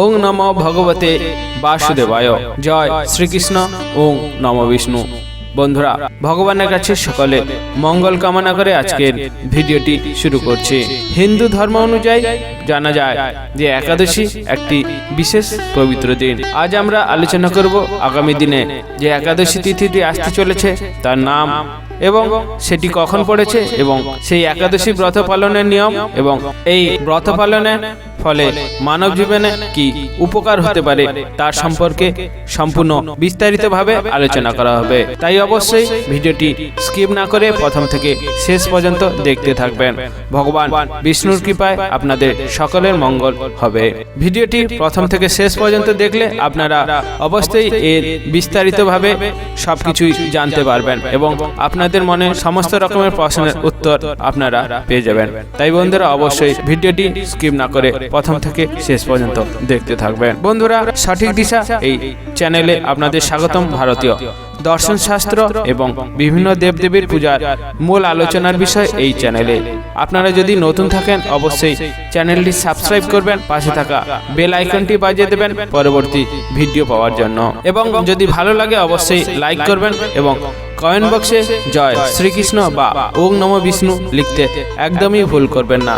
ওং নম ভগবতে বাসুদেবায়। জয় শ্রীকৃষ্ণ, ওং নম বিষ্ণু। বন্ধুরা, ভগবানের কাছে সকলে মঙ্গল কামনা করে আজকের ভিডিওটি শুরু করছি। হিন্দু ধর্ম অনুযায়ী জানা যায় যে একাদশী একটি বিশেষ পবিত্র দিন। আজ আমরা আলোচনা করব আগামী দিনে যে একাদশী তিথিটি আসতে চলেছে, তার নাম এবং সেটি কখন পড়েছে এবং সেই একাদশী ব্রত পালনের নিয়ম এবং এই ব্রত পালনের ফলে মানব জীবনে কি উপকার হতে পারে তার সম্পর্কে সম্পূর্ণ বিস্তারিতভাবে আলোচনা করা হবে। তাই অবশ্যই ভিডিওটি স্কিপ না করে প্রথম থেকে শেষ পর্যন্ত দেখতে থাকবেন। ভগবান বিষ্ণুর কৃপায় আপনাদের সকলের মঙ্গল হবে। ভিডিওটি প্রথম থেকে শেষ পর্যন্ত দেখলে আপনারা অবশ্যই এর বিস্তারিতভাবে সবকিছুই জানতে পারবেন এবং আপনাদের মনে সমস্ত রকমের প্রশ্নের উত্তর আপনারা পেয়ে যাবেন। তাই বন্ধুরা অবশ্যই ভিডিওটি স্কিপ না করে প্রথম থেকে শেষ পর্যন্ত দেখতে থাকবেন। বন্ধুরা, সঠিক দিশা এই চ্যানেলে আপনাদের স্বাগতম ভারতীয় দর্শন শাস্ত্র এবং বিভিন্ন দেবদেবীর পূজার মূল আলোচনার বিষয় এই চ্যানেলে। আপনারা যদি নতুন থাকেন, অবশ্যই চ্যানেলটি সাবস্ক্রাইব করবেন, পাশে থাকা বেল আইকনটি বাজিয়ে দেবেন পরবর্তী ভিডিও পাওয়ার জন্য। এবং যদি ভালো লাগে, অবশ্যই লাইক করবেন এবং কমেন্ট বক্সে জয় শ্রীকৃষ্ণ বা ওং নম বিষ্ণু লিখতে একদমই ভুল করবেন না।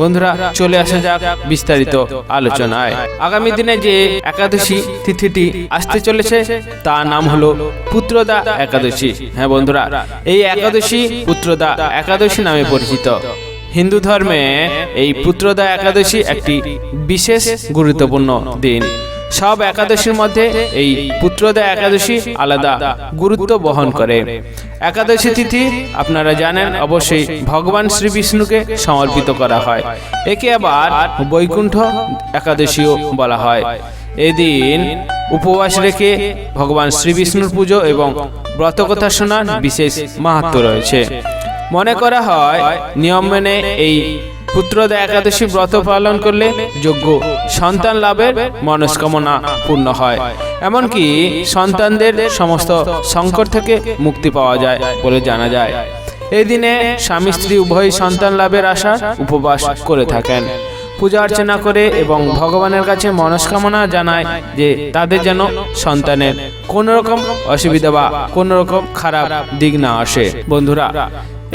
বন্ধুরা, চলে আসা যাক বিস্তারিত আলোচনায়। আগামী দিনে যে একাদশী তিথিটি আসতে চলেছে, তার নাম হলো পুত্রদা একাদশী। হ্যাঁ বন্ধুরা, এই একাদশী পুত্রদা একাদশী নামে পরিচিত। হিন্দু ধর্মে এই পুত্রদা একাদশী একটি বিশেষ গুরুত্বপূর্ণ দিন। সব একাদশীর মধ্যে এই পুত্রদা একাদশী আলাদা গুরুত্ব বহন করে। একাদশী তিথি, আপনারা জানেন, অবশ্যই ভগবান শ্রী বিষ্ণুকে সমর্পিত করা হয়। একে আবার বৈকুণ্ঠ একাদশীও বলা হয়। এদিন উপবাস রেখে ভগবান শ্রী বিষ্ণুর পুজো এবং ব্রতকথা শোনার বিশেষ মাহাত্ম রয়েছে। মনে করা হয়, নিয়ম মেনে এই পুত্রদা একাদশী ব্রত পালন করলে যোগ্য সন্তান লাভের মনস্কামনা পূর্ণ হয়। এমনকি সন্তানদের সমস্ত সংকট থেকে মুক্তি পাওয়া যায় বলে জানা যায়। এই দিনে স্বামী স্ত্রী উভয় সন্তান লাভের আশা উপবাস করে থাকেন। পূজা অর্চনা করে এবং ভগবানের কাছে মনস্কামনা জানায় যে তাদের যেন সন্তানের কোনো রকম অসুবিধা বা কোনো রকম খারাপ দিক না আসে। বন্ধুরা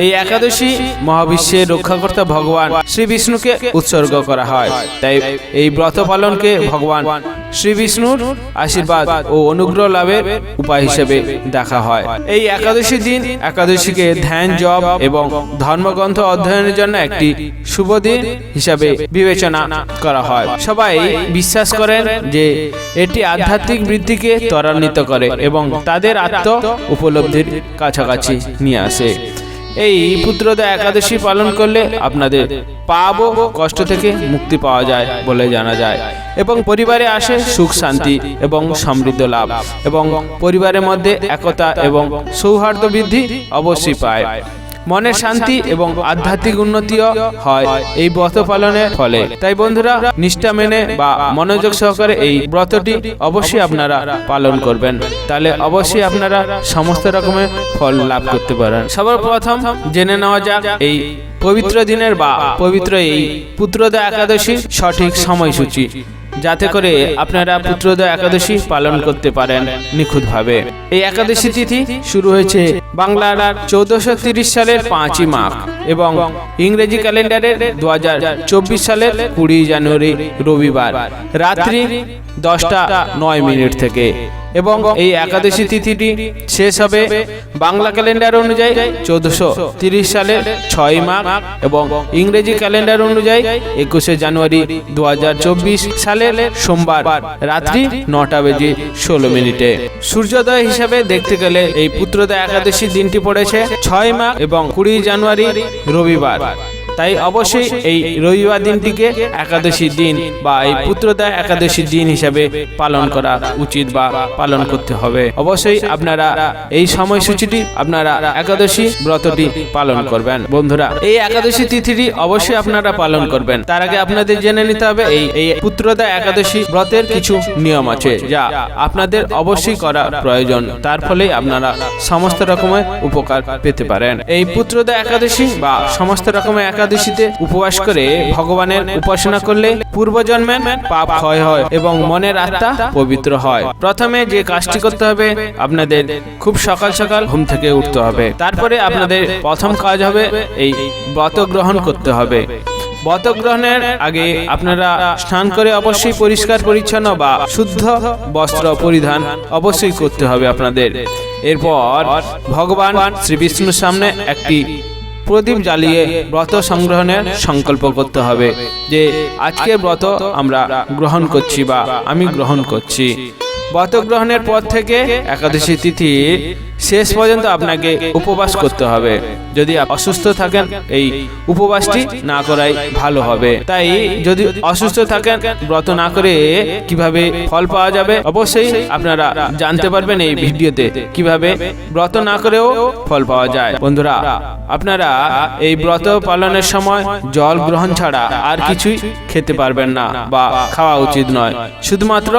এই একাদশী মহাবিশ্বের রক্ষাকর্তা ভগবান শ্রী বিষ্ণুকে উৎসর্গ করা হয়। তাই এই ব্রত পালনকে ভগবান শ্রী বিষ্ণুর আশীর্বাদ ও অনুগ্রহ লাভের উপায় হিসেবে দেখা হয়। এই একাদশী দিন একাদশীকে ধ্যান, জপ এবং ধর্মগ্রন্থ অধ্যয়নের জন্য একটি শুভ দিন হিসাবে বিবেচনা করা হয়। সবাই বিশ্বাস করেন যে এটি আধ্যাত্মিক বৃদ্ধিকে ত্বরান্বিত করে এবং তাদের আত্ম উপলব্ধির কাছাকাছি নিয়ে আসে। এই পুত্রদা একাদশী পালন করলে আপনাদের পাপ ও কষ্ট থেকে মুক্তি পাওয়া যায় বলে জানা যায়। এবং পরিবারে আসে সুখ, শান্তি এবং সমৃদ্ধ লাভ। এবং পরিবারের মধ্যে একতা এবং সৌহার্দ্য বৃদ্ধি অবশ্যই পায়। মনের শান্তি এবং আধ্যাত্মিক উন্নতিও হয় এই ব্রত পালনের ফলে। তাই বন্ধুরা নিষ্ঠা মেনে বা মনোযোগ সহকারে এই ব্রতটি অবশ্যই আপনারা পালন করবেন। তাহলে অবশ্যই আপনারা সমস্ত রকমের ফল লাভ করতে পারেন। সবার প্রথম জেনে নেওয়া যাক এই পবিত্র দিনের বা পবিত্র এই পুত্রদা একাদশীর সঠিক সময়সূচি। যাতে করে আপনারা পুত্রদা একাদশী পালন করতে পারেন নিখুঁতভাবে। এই একাদশী তিথি শুরু হয়েছে বাংলার চৌদ্দশো তিরিশ সালের পাঁচই মাঘ এবং ইংরেজি ক্যালেন্ডারের দু চব্বিশ সালের কুড়ি জানুয়ারি রবিবার। রাত্রি দশটা নয় মিনিট থেকে। এবং এই একাদশী তিথিটি শেষ হবে বাংলা ক্যালেন্ডার অনুযায়ী চৌদ্দশো তিরিশ সালের ছয় মাঘ এবং ইংরেজি ক্যালেন্ডার অনুযায়ী একুশে জানুয়ারি দু হাজার চব্বিশ সালের সোমবার রাত্রি নটা বেজে ষোলো মিনিটে। সূর্যোদয় হিসাবে দেখতে গেলে এই পুত্রদা একাদশী দিনটি পড়েছে ছয় মাঘ এবং কুড়ি জানুয়ারি রবিবার। তাই অবশ্যই এই রবিবার দিনটিকে একাদশী দিন বা এই পুত্রদা একাদশী দিন হিসাবে পালন করা উচিত বা পালন করতে হবে। অবশ্যই আপনারা এই সময়সূচিটি, আপনারা একাদশী ব্রতটি পালন করবেন। বন্ধুরা, এই একাদশী তিথিটি অবশ্যই আপনারা পালন করবেন। তার আগে আপনাদের জেনে নিতে হবে, এই এই পুত্রদা একাদশী ব্রতের কিছু নিয়ম আছে যা আপনাদের অবশ্যই করা প্রয়োজন। তার ফলে আপনারা সমস্ত রকমের উপকার পেতে পারেন। এই পুত্রদা একাদশী বা সমস্ত রকমের একাদশী একাদশীতে উপবাস করে ভগবানের উপাসনা করলে পূর্বজন্মের পাপ ক্ষয় হয় এবং মনের আত্মা পবিত্র হয়। প্রথমে যে কাজটি করতে হবে, আপনাদের খুব সকাল সকাল ঘুম থেকে উঠতে হবে। তারপরে আপনাদের প্রথম কাজ হবে এই ব্রত গ্রহণ করতে হবে। ব্রত গ্রহণের আগে আপনারা স্নান করে অবশ্যই পরিষ্কার, পরিচ্ছন্ন বা শুদ্ধ বস্ত্র পরিধান অবশ্যই করতে হবে আপনাদের। এরপর ভগবান শ্রী বিষ্ণুর সামনে একটি প্রদীপ জ্বালিয়ে ব্রত সংগ্রহণের সংকল্প করতে হবে যে আজকের ব্রত আমরা গ্রহণ করছি বা আমি গ্রহণ করছি। ব্রত গ্রহণের পর থেকে একাদশী তিথি শেষ পর্যন্ত আপনাকে উপবাস করতে হবে। যদি অসুস্থ থাকেন, এই উপবাসটি না করাই ভালো হবে। তাই যদি অসুস্থ থাকেন, ব্রত না করে কীভাবে ফল পাওয়া যাবে? অবশ্যই আপনারা জানতে পারবেন এই ভিডিওতে কীভাবে ব্রত না করেও ফল পাওয়া যায়। বন্ধুরা, আপনারা এই ব্রত পালনের সময় জল গ্রহণ ছাড়া আর কিছুই খেতে পারবেন না বা খাওয়া উচিত নয়। শুধুমাত্র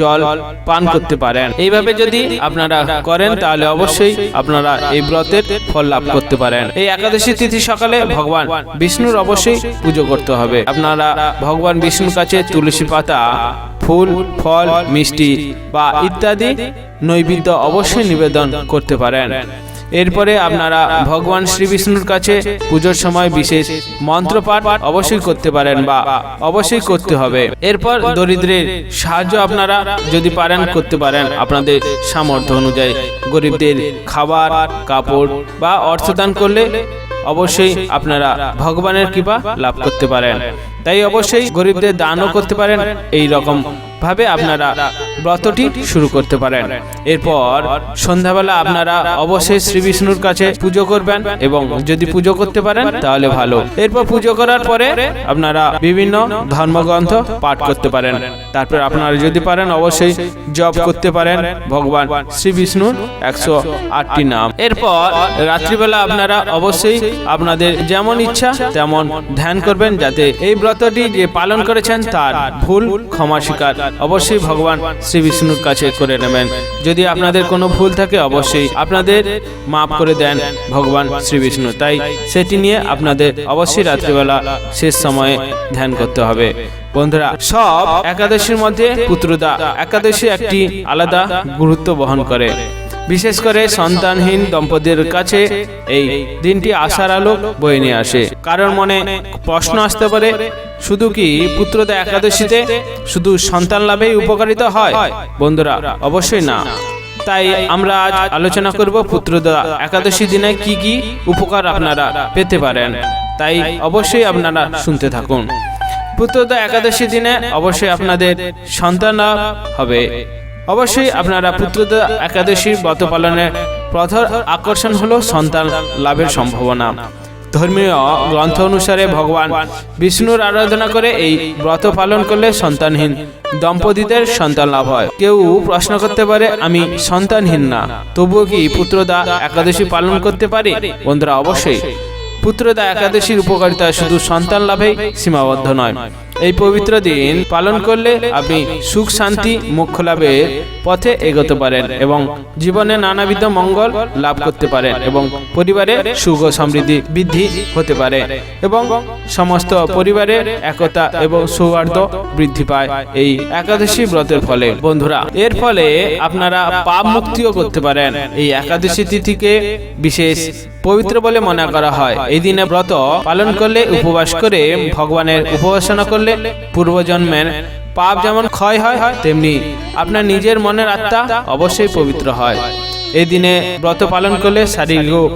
জল, পান করতে পারেন। এইভাবে যদি আপনারা করেন, তাহলে অবশ্যই আপনারা এই ব্রতের ফল লাভ করতে পারেন। এই একাদশী তিথি সকালে ভগবান বিষ্ণুর অবশ্যই পুজো করতে হবে। আপনারা ভগবান বিষ্ণুর কাছে তুলসী পাতা, ফুল, ফল, মিষ্টি বা ইত্যাদি নৈবেদ্য অবশ্যই নিবেদন করতে পারেন। এরপরে আপনারা ভগবান শ্রী বিষ্ণুর কাছে পুজোর সময় বিশেষ মন্ত্রপাঠ অবশ্যই করতে পারেন বা অবশ্যই করতে হবে। এরপর দরিদ্রের সাহায্য আপনারা যদি পারেন করতে পারেন। আপনাদের সামর্থ্য অনুযায়ী গরিবদের খাবার, কাপড় বা অর্থদান করলে অবশ্যই আপনারা ভগবানের কৃপা লাভ করতে পারেন। তাই অবশ্যই গরিবদের দানও করতে পারেন। এই রকম ভাবে আপনারা ব্রতটি শুরু করতে পারেন। এরপর সন্ধ্যাবেলা আপনারা অবশ্যই শ্রী বিষ্ণুর কাছে পুজো করবেন এবং যদি পুজো করতে পারেন, তাহলে ভালো। এরপর পুজো করার পরে আপনারা বিভিন্ন ধর্মগ্রন্থ পাঠ করতে পারেন। তারপর আপনারা যদি পারেন, অবশ্যই জপ করতে পারেন। ভগবান শ্রী বিষ্ণুর একশো আটটি নাম। এরপর রাত্রিবেলা আপনারা অবশ্যই আপনাদের যেমন ইচ্ছা তেমন ধ্যান করবেন, যাতে এই ব্রতটি যে পালন করেছেন, তার ভুল, ক্ষমা, স্বীকার অবশ্যই ভগবান শ্রী বিষ্ণুর কাছে করে নেবেন। যদি আপনাদের কোনো ভুল থাকে, অবশ্যই আপনাদের মাফ করে দেন ভগবান শ্রী বিষ্ণু তাই সেটি নিয়ে আপনাদের অবশ্যই রাত্রিবেলা শেষ সময়ে ধ্যান করতে হবে। বন্ধুরা, সব একাদশীর মধ্যে পুত্রদা একাদশী একটি আলাদা গুরুত্ব বহন করে। বিশেষ করে সন্তানহীন দম্পতির কাছে এই দিনটি আশার আলো বয়ে নিয়ে আসে। কারোর মনে প্রশ্ন আসতে পারে শুধু কি পুত্রদা একাদশীতে শুধু সন্তান লাভেই উপকারিতা হয়? বন্ধুরা, অবশ্যই না। তাই আমরা আজ আলোচনা করব পুত্রদা একাদশী দিনে কি কি উপকার আপনারা পেতে পারেন। তাই অবশ্যই আপনারা শুনতে থাকুন। পুত্রদা একাদশী দিনে অবশ্যই আপনাদের সন্তান লাভ হবে। অবশ্যই আপনারা পুত্রদা একাদশীর ব্রত পালনের প্রধান আকর্ষণ হলো সন্তান লাভের সম্ভাবনা। ধর্মীয় গ্রন্থ অনুসারে ভগবান বিষ্ণুর আরাধনা করে এই ব্রত পালন করলে সন্তানহীন দম্পতিদের সন্তান লাভ হয়। কেউ প্রশ্ন করতে পারে, আমি সন্তানহীন না। তবুও কি পুত্রদা একাদশী পালন করতে পারি? বন্ধুরা, অবশ্যই। পুত্রদা একাদশীর উপকারিতা শুধু সন্তান লাভেই সীমাবদ্ধ নয়। এই পবিত্র দিন পালন করলে আপনি সুখ, শান্তি, মোক্ষ লাভের পথে এগোতে পারেন এবং জীবনে নানাবিধ মঙ্গল লাভ করতে পারেন এবং পরিবারে সুখ ও সমৃদ্ধি বৃদ্ধি হতে পারে এবং সমস্ত পরিবারের একতা এবং সৌহার্দ্য বৃদ্ধি পায় এই একাদশী ব্রতের ফলে। বন্ধুরা, এর ফলে আপনারা পাপ মুক্তিও করতে পারেন। এই একাদশী তিথিকে বিশেষ পবিত্র বলে মনে করা হয়। এই দিনে ব্রত পালন করলে, উপবাস করে, ভগবানের উপাসনা করলে, পূর্বজন্মের পাপ যেমন ক্ষয় হয়, তেমনি আপনার নিজের মনের আত্মা অবশ্যই পবিত্র হয়। এই দিনে ব্রত পালন করলে শারীরিক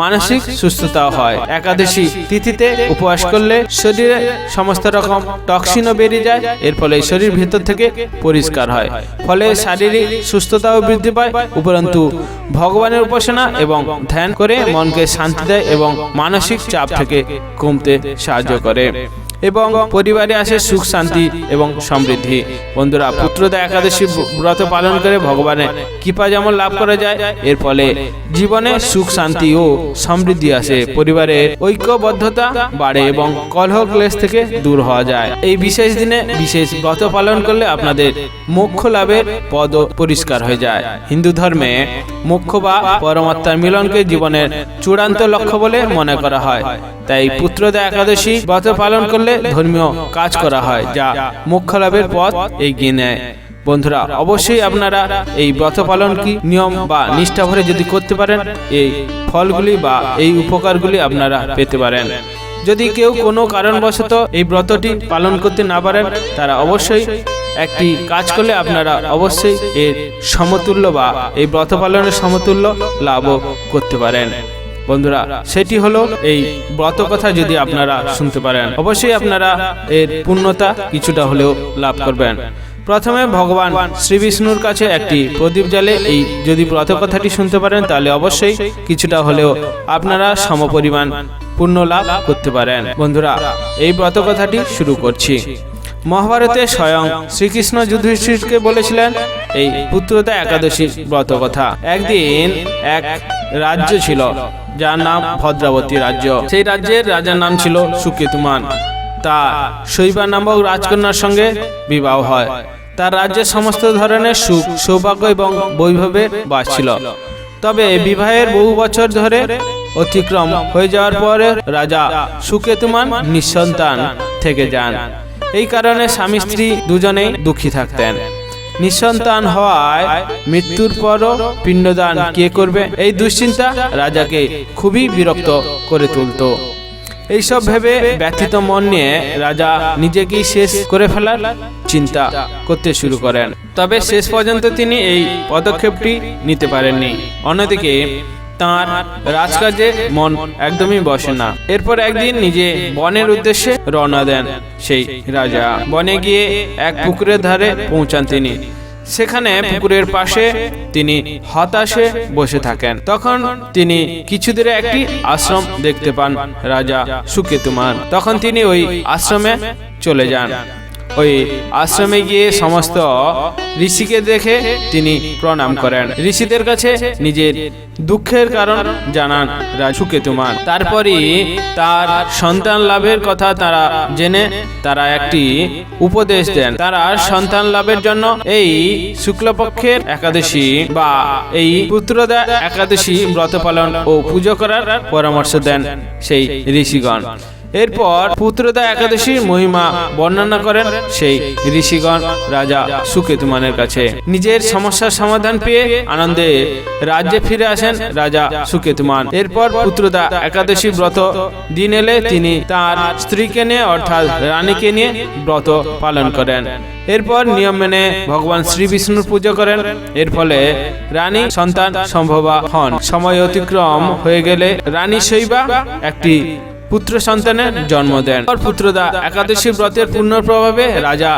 মানসিক সুস্থতা হয়। একাদশী তিথিতে উপবাস করলে শরীরে সমস্ত রকম টক্সিনও বেরিয়ে যায়, এর ফলে শরীর ভেতর থেকে পরিষ্কার হয়। ফলে শারীরিক সুস্থতাও বৃদ্ধি পায়, উপরন্তু ভগবানের উপাসনা এবং ধ্যান করে মনকে শান্তি দেয় এবং মানসিক চাপ থেকে কমতে সাহায্য করে। এবং পরিবারে আসে সুখ, শান্তি এবং সমৃদ্ধি। বন্ধুরা পুত্রদা একাদশী ব্রত পালন করে ভগবানের কৃপা যেমন লাভ করা যায়, এর ফলে জীবনে সুখ, শান্তি ও সমৃদ্ধি আসে। পরিবারের ঐক্যবদ্ধতা বাড়ে এবং কলহ ক্লেশ থেকে দূর হওয়া যায়। এই বিশেষ দিনে বিশেষ ব্রত পালন করলে আপনাদের মোক্ষ লাভের পদ পরিষ্কার হয়ে যায়। হিন্দু ধর্মে মোক্ষ বা পরমাত্মার মিলনকে জীবনের চূড়ান্ত লক্ষ্য বলে মনে করা হয়। তাই পুত্রদা একাদশী ব্রত পালন করলে ধর্মীয় কাজ করা হয়, যা মোক্ষ লাভের পথ এগিয়ে নেয়। বন্ধুরা, অবশ্যই আপনারা এই ব্রত পালন কি নিয়ম বা নিষ্ঠা ভরে যদি করতে পারেন, এই ফলগুলি বা এই উপকারগুলি আপনারা পেতে পারেন। যদি কেউ কোনো কারণবশত এই ব্রতটি পালন করতে না পারেন, তারা অবশ্যই একটি কাজ করলে আপনারা অবশ্যই এর সমতুল্য বা এই ব্রত পালনের সমতুল্য লাভও করতে পারেন। বন্ধুরা, সেটি হলো এই ব্রত কথা যদি আপনারা শুনতে পারেন। অবশ্যই আপনারা এর পূর্ণতা কিছুটা হলেও লাভ করবেন। প্রথমে ভগবান শ্রী বিষ্ণুর কাছে একটি প্রদীপ জ্বালে এই যদি ব্রত কথাটি শুনতে পারেন, তাহলে অবশ্যই কিছুটা হলেও আপনারা সমপরিমাণ পূর্ণ লাভ করতে পারেন। বন্ধুরা, এই ব্রত কথাটি শুরু করছি। মহাভারতে স্বয়ং শ্রীকৃষ্ণ যুধিষ্ঠিরকে বলেছিলেন, এই পুত্রতা একাদশী ব্রত কথা। একদিন এক রাজ্য ছিল, যার নাম ভদ্রাবতী রাজ্য। সেই রাজ্যের রাজার নাম ছিল সুকেতুমান। তা শৈবা নামক রাজকন্যার সঙ্গে বিবাহ হয়। তার রাজ্যে সমস্ত ধরনের সুখ, সৌভাগ্য এবং বৈভবের বাস ছিল তবে বিবাহের বহু বছর ধরে অতিক্রম হয়ে যাওয়ার পরে রাজা সুকেতুমান নিঃসন্তান থেকে যান। এই কারণে স্বামী স্ত্রী দুজনেই দুঃখী থাকতেন। নিঃসন্তান হওয়ায় মৃত্যুর পরও পিণ্ডদান কে করবে? এই দুশ্চিন্তা রাজাকে খুবই বিরক্ত করে তুলত। এইসব ভেবে ব্যথিত মন নিয়ে রাজা নিজেকেই শেষ করে ফেলার চিন্তা করতে শুরু করেন। তবে শেষ পর্যন্ত তিনি এই পদক্ষেপটি নিতে পারেননি। অন্যদিকে তার রাজকাজে মন একদমই বসে না। এরপর একদিন নিজে বনের উদ্দেশ্যে রওনা দেন সেই রাজা। বনে গিয়ে এক পুকুরের ধারে পৌঁছান তিনি। সেখানে পুকুরের পাশে তিনি হতাশে বসে থাকেন। তখন তিনি কিছু দূরে একটি আশ্রম দেখতে পান রাজা সুকেতুমান। তখন তিনি ওই আশ্রমে চলে যান। ওই আশ্রমে গিয়ে সমস্ত ঋষিকে দেখে তিনি প্রণাম করেন। ঋষিদের কাছে নিজের দুঃখের কারণ জানান সুকেতুমান তারপরই তার সন্তান লাভের কথা তারা জেনে তারা একটি উপদেশ দেন। তারা সন্তান লাভের জন্য এই শুক্লপক্ষের একাদশী বা এই পুত্রদা একাদশী ব্রত পালন ও পুজো করার পরামর্শ দেন সেই ঋষিগণ। এরপর পুত্রদা একাদশীর মহিমা বর্ণনা করেন সেই ঋষিগণ রাজা সুকেতুমানের কাছে। নিজের সমস্যার সমাধান পেয়ে আনন্দে রাজ্যে ফিরে আসেন রাজা সুকেতুমান। এরপর পুত্রদা একাদশী ব্রত দিন এলে তিনি তার স্ত্রীকে নিয়ে অর্থাৎ রানীকে নিয়ে ব্রত পালন করেন। এরপর নিয়ম মেনে ভগবান শ্রী বিষ্ণুর পুজো করেন। এর ফলে রানী সন্তান সম্ভবা হন। সময় অতিক্রম হয়ে গেলে রানী শৈবা একটি পুত্র সন্তানের জন্ম দেন। পুত্রদা একাদশী ব্রতের পূর্ণ প্রভাবে রাজা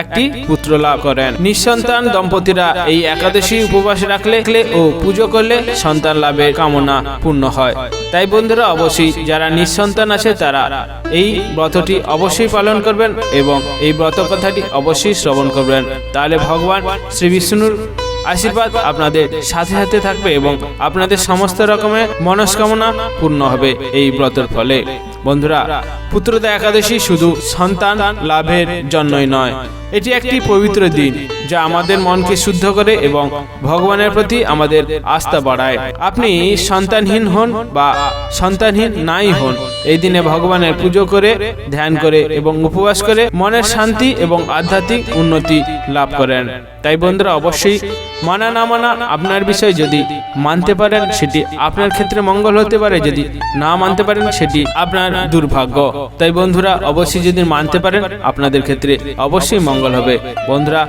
একটি পুত্র লাভ করেন। নিঃসন্তান দম্পতিরা এই একাদশী উপবাস রাখলে ও পুজো করলে সন্তান লাভের কামনা পূর্ণ হয়। তাই বন্ধুরা, অবশ্যই যারা নিঃসন্তান আছে তারা এই ব্রতটি অবশ্যই পালন করবেন এবং এই ব্রত কথাটি অবশ্যই শ্রবণ করবেন। তাহলে ভগবান শ্রী বিষ্ণুর আশীর্বাদ আপনাদের সাথে সাথে থাকবে এবং আপনাদের সমস্ত রকমের মনস্কামনা পূর্ণ হবে এই ব্রতের ফলে। বন্ধুরা পুত্রদা একাদশী শুধু সন্তান লাভের জন্যই নয়। এটি একটি পবিত্র দিন যা আমাদের মনকে শুদ্ধ করে এবং ভগবানের প্রতি আমাদের আস্থা বাড়ায়। আপনি সন্তানহীন হন বা সন্তানহীন নাই হন, এই দিনে ভগবানের পুজো করে, ধ্যান করে এবং উপবাস করে মনের শান্তি এবং আধ্যাত্মিক উন্নতি লাভ করেন। তাই বন্ধুরা, অবশ্যই মানা না মানা আপনার বিষয় যদি মানতে পারেন, সেটি আপনার ক্ষেত্রে মঙ্গল হতে পারে, যদি না মানতে পারেন, সেটি আপনার দুর্ভাগ্য। তাই বন্ধুরা, অবশ্যই যদি মানতে পারেন, আপনাদের ক্ষেত্রে অবশ্যই মঙ্গল হবে। বন্ধুরা,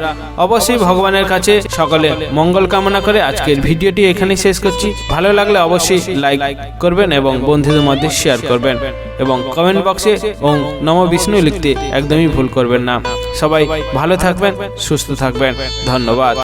অবশ্যই ভগবানের কাছে সকলে মঙ্গল কামনা করে আজকের ভিডিওটি এখানে শেষ করছি। ভালো লাগলে অবশ্যই লাইক করবেন এবং বন্ধুদের মধ্যে শেয়ার করবেন এবং কমেন্ট বক্সে ওং নম বিষ্ণু লিখতে একদমই ভুল করবেন না। সবাই ভালো থাকবেন, সুস্থ থাকবেন। ধন্যবাদ।